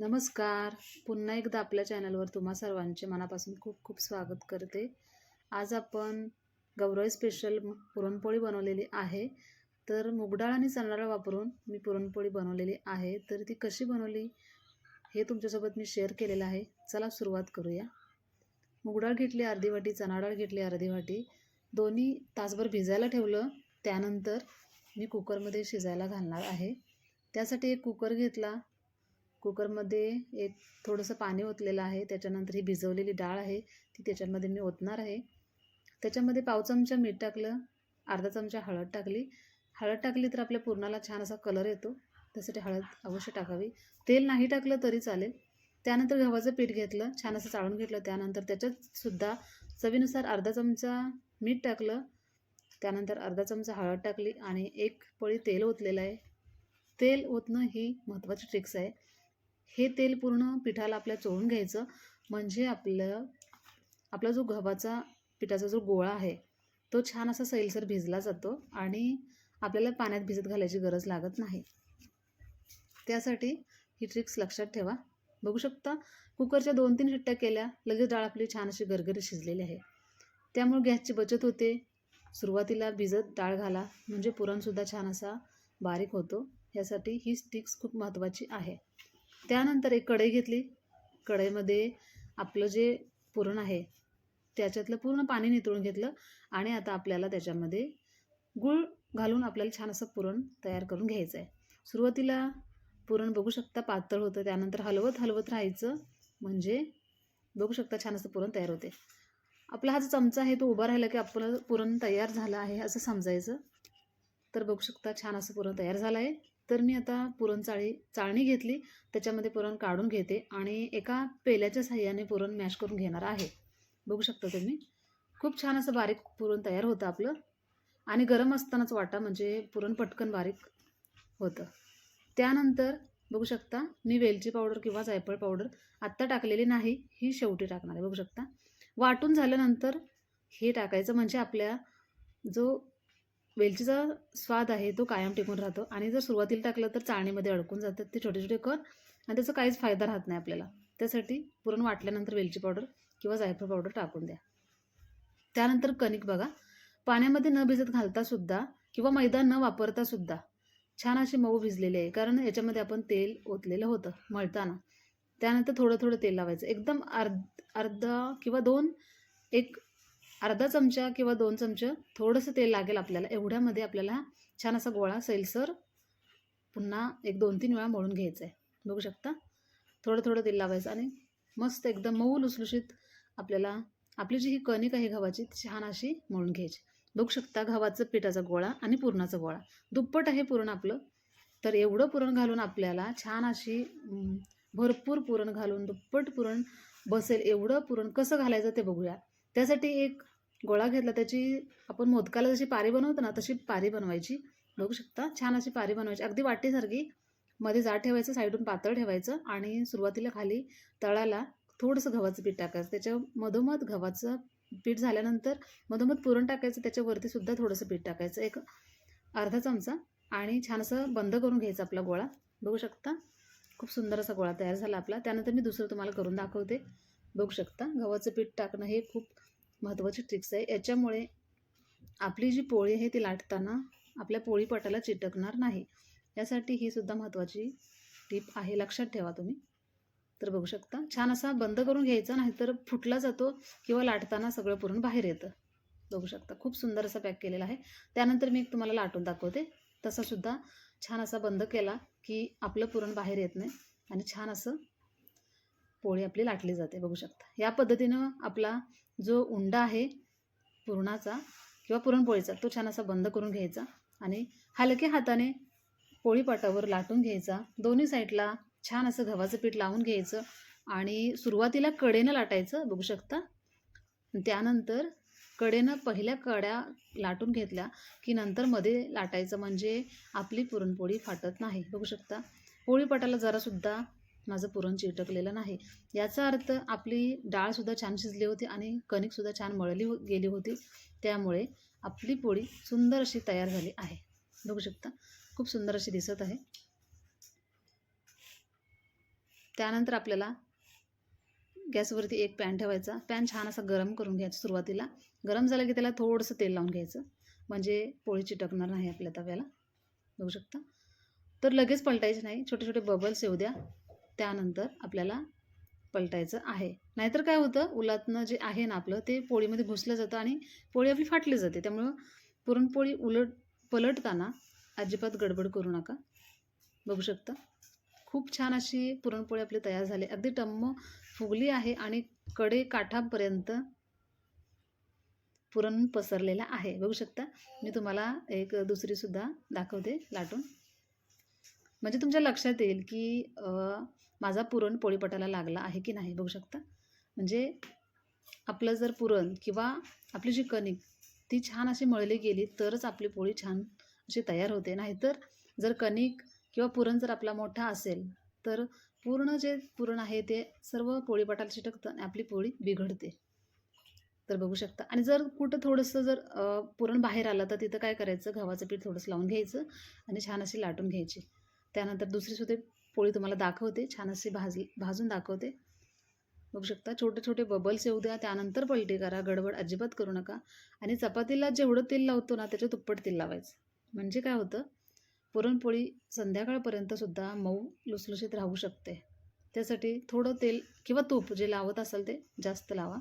नमस्कार. पुन्हा एकदा आपल्या चॅनलवर तुम्हा सर्वांचे मनापासून खूप खूप स्वागत करते. आज आपण गौरव स्पेशल पुरणपोळी बनवलेली आहे. तर मुगडाळ आणि चणाडाळ वापरून मी पुरणपोळी बनवलेली आहे. तर ती कशी बनवली हे तुमच्यासोबत मी शेअर केलेलं आहे. चला सुरुवात करूया. मुगडाळ घेतली अर्धी वाटी चणाडाळ घेतली अर्धी वाटी. दोन्ही तासभर भिजायला ठेवलं. त्यानंतर मी कुकरमध्ये शिजायला घालणार आहे. त्यासाठी एक कुकर घेतला. कुकरमध्ये एक थोडंसं पाणी ओतलेलं आहे. त्याच्यानंतर ही भिजवलेली डाळ आहे. ती त्याच्यामध्ये मी ओतणार आहे. त्याच्यामध्ये पाव चमचा मीठ टाकलं. अर्धा चमचा हळद टाकली. हळद टाकली तर आपल्या पुरणाला छान असा कलर येतो. त्यासाठी हळद अवश्य टाकावी. तेल नाही टाकलं तरी चालेल. त्यानंतर गव्हाचं पीठ घेतलं. छान असं चाळून घेतलं. त्यानंतर त्याच्यातसुद्धा चवीनुसार अर्धा चमचा मीठ टाकलं. त्यानंतर अर्धा चमचा हळद टाकली आणि एक पळी तेल ओतलेलं आहे. तेल ओतणं ही महत्त्वाची ट्रिक्स आहे. हे तेल पूर्ण पिठाला आपल्या चोळून घ्यायचं. म्हणजे आपलं आपला जो गव्हाचा पिठाचा जो गोळा आहे तो छान असा सैलसर भिजला जातो आणि आपल्याला पाण्यात भिजत घालायची गरज लागत नाही. त्यासाठी ही ट्रिक्स लक्षात ठेवा. बघू शकता कुकरच्या दोन तीन शिट्ट्या केल्या लगेच डाळ आपली छान अशी गरगरी शिजलेली आहे. त्यामुळे गॅसची बचत होते. सुरुवातीला भिजत डाळ घाला म्हणजे पुरणसुद्धा छान असा बारीक होतो. यासाठी ही ट्रिक्स खूप महत्त्वाची आहे. त्यानंतर एक कढई घेतली. कढईमध्ये आपलं जे पुरण आहे त्याच्यातलं पूर्ण पाणी नितळून घेतलं आणि आता आपल्याला त्याच्यामध्ये गूळ घालून आपल्याला छान असं पुरण तयार करून घ्यायचं आहे सुरुवातीला पुरण बघू शकता पातळ होतं त्यानंतर हलवत हलवत राहायचं म्हणजे बघू शकता छान असं पुरण तयार होते. आपला हा जो चमचा आहे तो उभा राहिला की आपलं पुरण तयार झालं आहे असं समजायचं. तर बघू शकता छान असं पुरण तयार झालं आहे. तर मी आता पुरण चाळी चाळणी घेतली. त्याच्यामध्ये पुरण काढून घेते आणि एका पेल्याच्या साह्याने पुरण मॅश करून घेणार आहे. बघू शकता तुम्ही. खूप छान असं बारीक पुरण तयार होतं आपलं. आणि गरम असतानाच वाटा म्हणजे पुरण पटकन बारीक होतं. त्यानंतर बघू शकता मी वेलची पावडर किंवा जायफळ पावडर आत्ता टाकलेली नाही ही शेवटी टाकणार आहे. बघू शकता. वाटून झाल्यानंतर हे टाकायचं म्हणजे आपल्या जो वेलचीचा स्वाद आहे तो कायम टिकून राहतो. आणि जर सुरुवातीला टाकलं तर चाळणीमध्ये अडकून जातात ते छोटे छोटे कर आणि त्याचा काहीच फायदा राहत नाही आपल्याला. त्यासाठी पुरण वाटल्यानंतर वेलची पावडर किंवा जायफळ पावडर टाकून द्या. त्यानंतर कणिक बघा. पाण्यामध्ये न भिजत घालतासुद्धा किंवा मैदा न वापरतासुद्धा छान अशी मऊ भिजलेली आहे. कारण याच्यामध्ये आपण तेल ओतलेलं होतं मळताना. त्यानंतर थोडं थोडं तेल लावायचं. एकदम अर्ध अर्धा किंवा दोन एक अर्धा चमचा किंवा दोन चमचे थोडंसं तेल लागेल आपल्याला. एवढ्यामध्ये आपल्याला छान असा गोळा सैलसर पुन्हा एक दोन तीन वेळा मळून घ्यायचा आहे बघू शकता? थोडं थोडं तेल लावायचं आणि मस्त एकदम मऊ लुसलुशीत आपल्याला आपली जी ही कणिक आहे गव्हाची ती छान अशी मळून घ्यायची. बघू शकता गव्हाचं पिठाचा गोळा आणि पुरणाचा गोळा. दुप्पट आहे पुरण आपलं तर एवढं पुरण घालून आपल्याला छान अशी भरपूर पुरण घालून दुप्पट पुरण बसेल. एवढं पुरण कसं घालायचं ते बघूया. त्यासाठी एक गोळा घेतला त्याची आपण मोदकाला जशी पारी बनवतो ना तशी पारी बनवायची. बघू शकता छान अशी पारी बनवायची. अगदी वाटीसारखी मध्ये जाड ठेवायचं साईडून पातळ ठेवायचं आणि सुरुवातीला खाली तळाला थोडंसं गव्हाचं पीठ टाकायचं. त्याच्या मधोमध गव्हाचं पीठ झाल्यानंतर मधोमध पुरण टाकायचं त्याच्यावरती सुद्धा थोडंसं पीठ टाकायचं. एक अर्धा चमचा आणि छान असं बंद करून घ्यायचं आपला गोळा. बघू शकता खूप सुंदर असा गोळा तयार झाला आपला. त्यानंतर मी दुसरं तुम्हाला करून दाखवते. बघू शकता गव्हाचं पीठ टाकणं हे खूप महत्त्वाची ट्रिक्स आहे. याच्यामुळे आपली जी पोळी आहे ती लाटताना आपल्या पोळीपटाला चिटकणार नाही. यासाठी ही सुद्धा महत्त्वाची टीप आहे. लक्षात ठेवा तुम्ही. तर बघू शकता. छान असा बंद करून घ्यायचा नाहीतर फुटला जातो किंवा लाटताना सगळं पुरण बाहेर येतं. बघू शकता. खूप सुंदर असा पॅक केलेला आहे. त्यानंतर मी एक तुम्हाला लाटून दाखवते. तसा सुद्धा छान असा बंद केला की आपलं पुरण बाहेर येत नाही. आणि छान असं पोळी आपली लाटली जाते बघू शकता. या पद्धतीनं आपला जो उंडा आहे पुरणाचा किंवा पुरणपोळीचा तो छान असा बंद करून घ्यायचा आणि हलक्या हाताने पोळीपाटावर लाटून घ्यायचा. दोन्ही साईडला छान असं गव्हाचं पीठ लावून घ्यायचं आणि सुरुवातीला कडेनं लाटायचं बघू शकता. त्यानंतर कडेनं पहिल्या कड्या लाटून घेतल्या की नंतर मध्ये लाटायचं म्हणजे आपली पुरणपोळी फाटत नाही बघू शकता. पोळीपाटाला जरासुद्धा माझं पुरण चिटकलेलं नाही. याचा अर्थ आपली डाळसुद्धा छान शिजली होती आणि कणिकसुद्धा छान मळली हो गेली होती. त्यामुळे आपली पोळी सुंदर अशी तयार झाली आहे. बघू शकता खूप सुंदर अशी दिसत आहे. त्यानंतर आपल्याला गॅसवरती एक पॅन ठेवायचा. पॅन छान असा गरम करून घ्यायचा सुरुवातीला. गरम झालं की त्याला थोडंसं तेल लावून घ्यायचं. म्हणजे पोळी चिटकणार नाही आपल्या तव्याला. बघू शकता. तर लगेच पलटायचे नाही. छोटे छोटे बबल्स येऊ द्या. त्यानंतर आपल्याला पलटायचं आहे. नाहीतर काय होतं उलातनं जे आहे ना आपलं ते पोळीमध्ये घुसलं जातं आणि पोळी आपली फाटली जाते. त्यामुळं पुरणपोळी उलट पलटताना अजिबात गडबड करू नका. बघू शकता. खूप छान अशी पुरणपोळी आपली तयार झाली. अगदी टम्म फुगली आहे आणि कडे काठापर्यंत पुरण पसरलेलं आहे. बघू शकता. मी तुम्हाला एक दुसरीसुद्धा दाखवते लाटून. म्हणजे तुमच्या लक्षात येईल की माझा पुरण पोळीपटाला लागला आहे की नाही बघू शकता? म्हणजे आपलं जर पुरण किंवा आपली जी कणिक ती छान अशी मळली गेली तरच आपली पोळी छान अशी तयार होते. नाहीतर जर कणिक किंवा पुरण जर आपला मोठा असेल तर पूर्ण जे पुरण आहे ते सर्व पोळीपटाला चिटकतं आणि आपली पोळी बिघडते. तर बघू शकता. आणि जर कुठं थोडंसं जर पुरण बाहेर आलं तर तिथं काय करायचं? गव्हाचं पीठ थोडंसं लावून घ्यायचं आणि छान अशी लाटून घ्यायची. त्यानंतर दुसरीसुद्धा पोळी तुम्हाला दाखवते छान अशी भाजली भाजून दाखवते. बघू शकता छोटे छोटे बबल्स येऊ द्या त्यानंतर पलटी करा गडबड अजिबात करू नका. आणि चपातीला जेवढं तेल लावतो ना त्याच्या दुप्पट तेल लावायचं. म्हणजे काय होतं पुरणपोळी संध्याकाळपर्यंतसुद्धा मऊ लुसलुशीत राहू शकते. त्यासाठी थोडं तेल किंवा तूप जे लावत असाल ते जास्त लावा.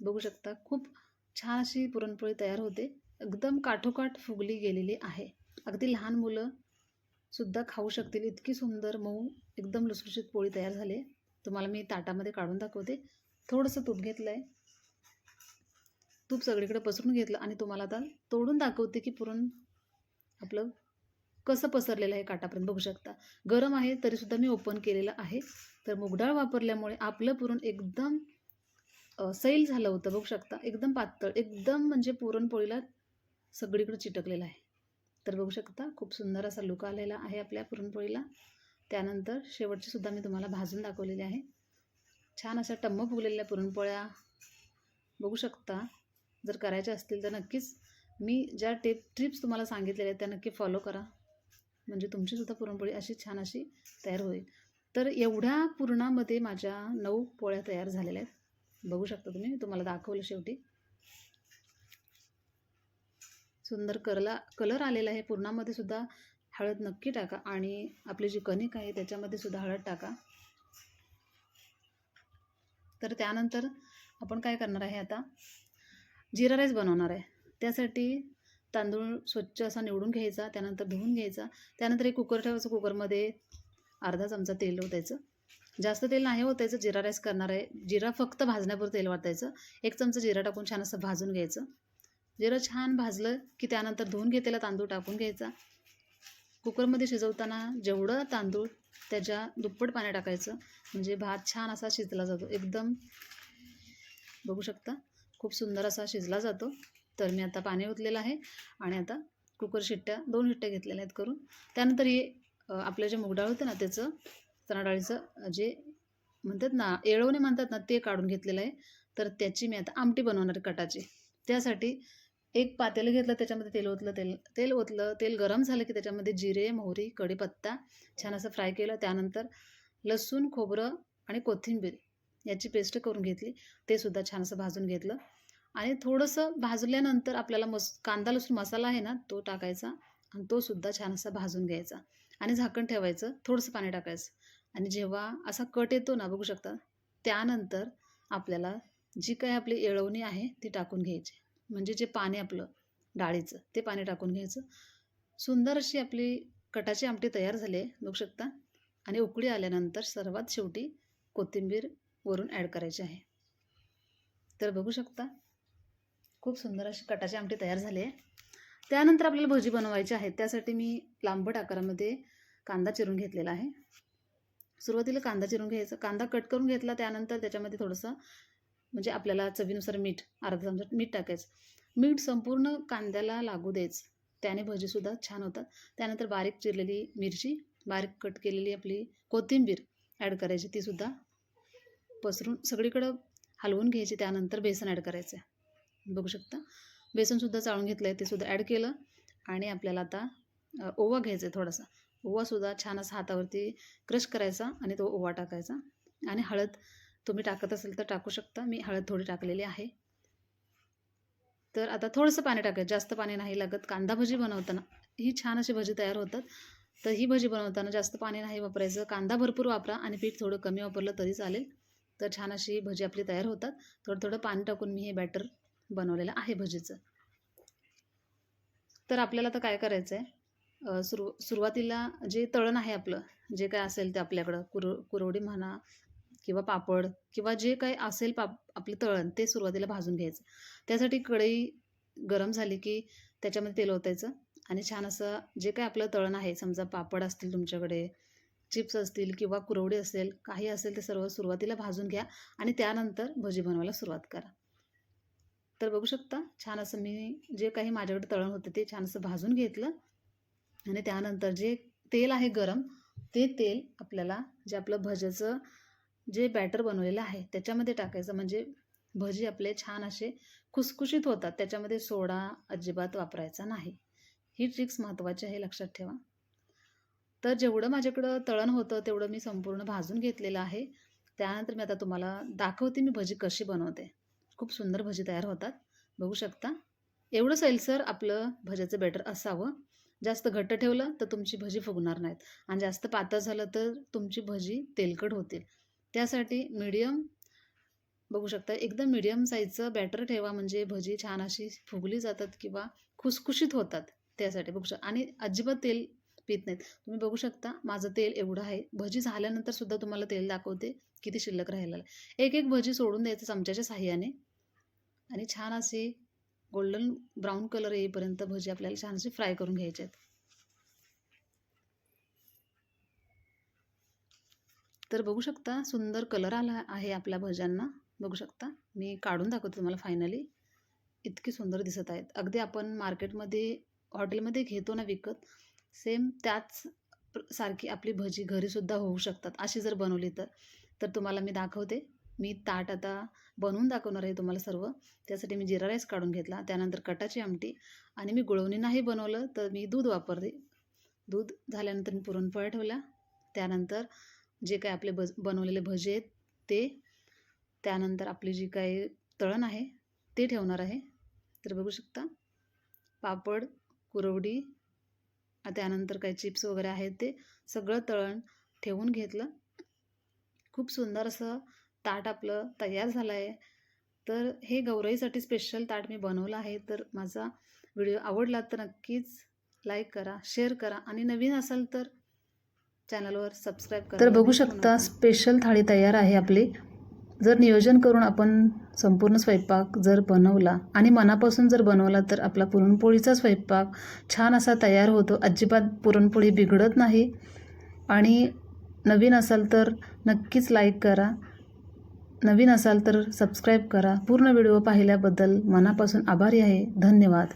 बघू शकता खूप छान अशी पुरणपोळी तयार होते. एकदम काठोकाठ फुगली गेलेली आहे. अगदी लहान मुलं सुद्धा खाऊ शकतील. इतकी सुंदर मऊ एकदम लुसलुशीत पोळी तयार झाली आहे. तुम्हाला मी ताटामध्ये काढून दाखवते. थोडंसं तूप घेतलं आहे तूप सगळीकडे पसरून घेतलं आणि तुम्हाला आता तोडून दाखवते की पुरण आपलं कसं पसरलेलं आहे काटापर्यंत बघू शकता. गरम आहे तरीसुद्धा मी ओपन केलेलं आहे. तर मुगडाळ वापरल्यामुळे आपलं पुरण एकदम सैल झालं होतं बघू शकता. एकदम पातळ एकदम म्हणजे पुरणपोळीला सगळीकडे चिटकलेलं आहे. तर बघू शकता खूप सुंदर असा लुक आलेला आहे आपल्या पुरणपोळीला. त्यानंतर शेवटची सुद्धा मी तुम्हाला भाजून दाखवलेली आहे. छान अशा टम्म फुगलेल्या पुरणपोळ्या. बघू शकता जर करायच्या असतील तर नक्कीच मी ज्या टिप ट्रिप्स तुम्हाला सांगितलेल्या आहेत त्या नक्की फॉलो करा. म्हणजे तुमचीसुद्धा पुरणपोळी अशी छान अशी तयार होईल. तर एवढ्या पुरणामध्ये माझ्या नऊ पोळ्या तयार झालेल्या आहेत. बघू शकता तुम्ही तुम्हाला दाखवलं शेवटी. सुंदर करला कलर आलेला आहे. पुरणामध्ये सुद्धा हळद नक्की टाका आणि आपली जी कणिक आहे त्याच्यामध्ये सुद्धा हळद टाका. तर त्यानंतर आपण काय करणार आहे आता? जिरा राईस बनवणार आहे. त्यासाठी तांदूळ स्वच्छ असा निवडून घ्यायचा त्यानंतर धुवून घ्यायचा. त्यानंतर एक कुकर ठेवायचं कुकरमध्ये अर्धा चमचा तेल ओतायचं. जास्त तेल नाही ओतायचं जिरा राईस करणार आहे. जिरा फक्त भाजण्यापूर तेल वाटायचं. एक चमचा जिरा टाकून छान असं भाजून घ्यायचं. जिरं छान भाजलं की त्यानंतर धुवून घेतलेला तांदूळ टाकून घ्यायचा. कुकरमध्ये शिजवताना जेवढं तांदूळ त्याच्या दुप्पट पाणी टाकायचं. म्हणजे भात छान असा शिजला जातो. एकदम बघू शकता खूप सुंदर असा शिजला जातो. तर मी आता पाणी ओतलेलं आहे आणि आता कुकर शिट्ट्या दोन शिट्ट्या घेतलेल्या आहेत करून. त्यानंतर हे आपलं जे मुगडाळ होतं ना त्याचं चणाडाळीचं जे म्हणतात ना येळवणे म्हणतात ना ते काढून घेतलेलं आहे. तर त्याची मी आता आमटी बनवणार कटाची. त्यासाठी एक पातेलं घेतलं त्याच्यामध्ये तेल ओतलं तेल तेल ओतलं तेल गरम झालं की त्याच्यामध्ये जिरे मोहरी कढीपत्ता छान असं फ्राय केलं. त्यानंतर लसूण खोबरं आणि कोथिंबीर याची पेस्ट करून घेतली. ते सुद्धा छान असं भाजून घेतलं. आणि थोडंसं भाजल्यानंतर आपल्याला मस कांदा लसूण मसाला आहे ना तो टाकायचा आणि तो सुद्धा छान असा भाजून घ्यायचा आणि झाकण ठेवायचं थोडंसं पाणी टाकायचं. आणि जेव्हा असा कट येतो ना बघू शकता त्यानंतर आपल्याला जी काही आपली येळवणी आहे ती टाकून घ्यायची. म्हणजे जे पाणी आपलं डाळीचं ते पाणी टाकून घ्यायचं. सुंदर अशी आपली कटाची आमटी तयार झाली आहे बघू शकता आणि उकळी आल्यानंतर सर्वात शेवटी कोथिंबीर वरून ॲड करायची आहे. तर बघू शकता खूप सुंदर अशी कटाची आमटी तयार झाली आहे. त्यानंतर आपल्याला भजी बनवायची आहे त्यासाठी मी लांबट आकारामध्ये कांदा चिरून घेतलेला आहे. सुरुवातीला कांदा चिरून घ्यायचा कांदा कट करून घेतला त्यानंतर त्याच्यामध्ये थोडंसं म्हणजे आपल्याला चवीनुसार मीठ अर्धा चमचा मीठ टाकायचं. मीठ संपूर्ण कांद्याला लागू द्यायचं. त्याने भजीसुद्धा छान होतात. त्यानंतर बारीक चिरलेली मिरची बारीक कट केलेली आपली कोथिंबीर ॲड करायची तीसुद्धा पसरून सगळीकडं हलवून घ्यायची. त्यानंतर बेसन ॲड करायचं. आहे बघू शकता? बेसनसुद्धा चाळून घेतलं आहे ते सुद्धा ॲड केलं. आणि आपल्याला आता ओवा घ्यायचा आहे थोडासा. ओवासुद्धा छान असा हातावरती क्रश करायचा आणि तो ओवा टाकायचा. आणि हळद तुम्ही टाकत असेल तर टाकू शकता. मी हळद थोडी टाकलेली आहे. तर आता थोडंसं पाणी टाकायचं जास्त पाणी नाही लागत. कांदा भजी बनवताना ही छान अशी भजी तयार होतात. तर ही भजी बनवताना जास्त पाणी नाही वापरायचं. कांदा भरपूर वापरा आणि पीठ थोडं कमी वापरलं तरी चालेल. तर छान अशी भजी आपली तयार होतात. थोडं थोडं पाणी टाकून मी हे बॅटर बनवलेलं आहे भजीचं. तर आपल्याला आता काय करायचं आहे सुरू सुरुवातीला जे तळण आहे आपलं जे काय असेल ते आपल्याकडं कुर कुरवडी म्हणा किंवा पापड किंवा जे काही असेल पाप आपलं तळण ते सुरुवातीला भाजून घ्यायचं. त्यासाठी कढई गरम झाली की त्याच्यामध्ये तेल ओतायचं आणि छान असं जे काय आपलं तळण आहे समजा पापड असतील तुमच्याकडे चिप्स असतील किंवा कुरवडी असेल काही असेल ते सर्व सुरुवातीला भाजून घ्या आणि त्यानंतर भजी बनवायला सुरुवात करा. तर बघू शकता छान असं मी जे काही माझ्याकडे तळण होतं ते छान असं भाजून घेतलं आणि त्यानंतर जे तेल आहे गरम ते तेल आपल्याला जे आपलं भज्याचं जे बॅटर बनवलेलं आहे त्याच्यामध्ये टाकायचं. म्हणजे भजी आपले छान असे खुसखुशीत होतात. त्याच्यामध्ये सोडा अजिबात वापरायचा नाही. ही ट्रिक्स महत्त्वाची आहे लक्षात ठेवा. तर जेवढं माझ्याकडं तळण होतं तेवढं मी संपूर्ण भाजून घेतलेलं आहे. त्यानंतर मी आता तुम्हाला दाखवते मी भजी कशी बनवते. खूप सुंदर भजी तयार होतात. बघू शकता. एवढं सैलसर आपलं भज्याचं बॅटर असावं. जास्त घट्ट ठेवलं तर तुमची भजी फुगणार नाहीत. आणि जास्त पातळ झालं तर तुमची भजी तेलकट होतील. त्यासाठी मीडियम बघू शकता. एकदम मीडियम साईजचं बॅटर ठेवा म्हणजे भजी छान अशी फुगली जातात किंवा खुसखुशीत होतात त्यासाठी बघू शकता. आणि अजिबात तेल पित नाहीत. तुम्ही बघू शकता माझं तेल एवढं आहे. भजी झाल्यानंतर सुद्धा तुम्हाला तेल दाखवते किती शिल्लक राहिलेलं आहे. एक एक भजी सोडून द्यायचं चमच्याच्या साह्याने. आणि छान अशी गोल्डन ब्राऊन कलर येईपर्यंत भजी आपल्याला छान अशी फ्राय करून घ्यायचे आहेत. तर बघू शकता सुंदर कलर आला आहे आपल्या भज्यांना. बघू शकता. मी काढून दाखवते तुम्हाला फायनली इतकी सुंदर दिसत आहेत. अगदी आपण मार्केटमध्ये हॉटेलमध्ये घेतो ना विकत सेम त्याच सारखी आपली भजी घरीसुद्धा होऊ शकतात. अशी जर बनवली तर तर तुम्हाला मी दाखवते. मी ताट आता बनवून दाखवणार आहे तुम्हाला सर्व. त्यासाठी मी जिरा राईस काढून घेतला त्यानंतर कटाची आमटी आणि मी गुळवणी नाही बनवलं तर मी दूध वापरते. दूध झाल्यानंतर मी पुरणपोळ्या ठेवल्या. त्यानंतर जे काय आपले भज बनवलेले भजे आहेत ते त्यानंतर आपली जी काही तळण आहे ते ठेवणार आहे. तर बघू शकता पापड कुरवडी त्यानंतर काही चिप्स वगैरे आहेत ते सगळं तळण ठेवून घेतलं. खूप सुंदर असं ताट आपलं तयार झालं आहे. तर हे गौराईसाठी स्पेशल ताट मी बनवलं आहे. तर माझा व्हिडिओ आवडला तर नक्कीच लाईक करा शेअर करा आणि नवीन असाल तर चॅनलवर सबस्क्राईब करा तर बघू शकता स्पेशल थाळी तयार आहे आपली. जर नियोजन करून आपण संपूर्ण स्वयंपाक जर बनवला आणि मनापासून जर बनवला तर आपला पुरणपोळीचा स्वयंपाक छान असा तयार होतो. अजिबात पुरणपोळी बिघडत नाही. आणि नवीन असाल तर नक्कीच लाईक करा. नवीन असाल तर सबस्क्राईब करा. पूर्ण व्हिडिओ पाहिल्याबद्दल मनापासून आभारी आहे. धन्यवाद.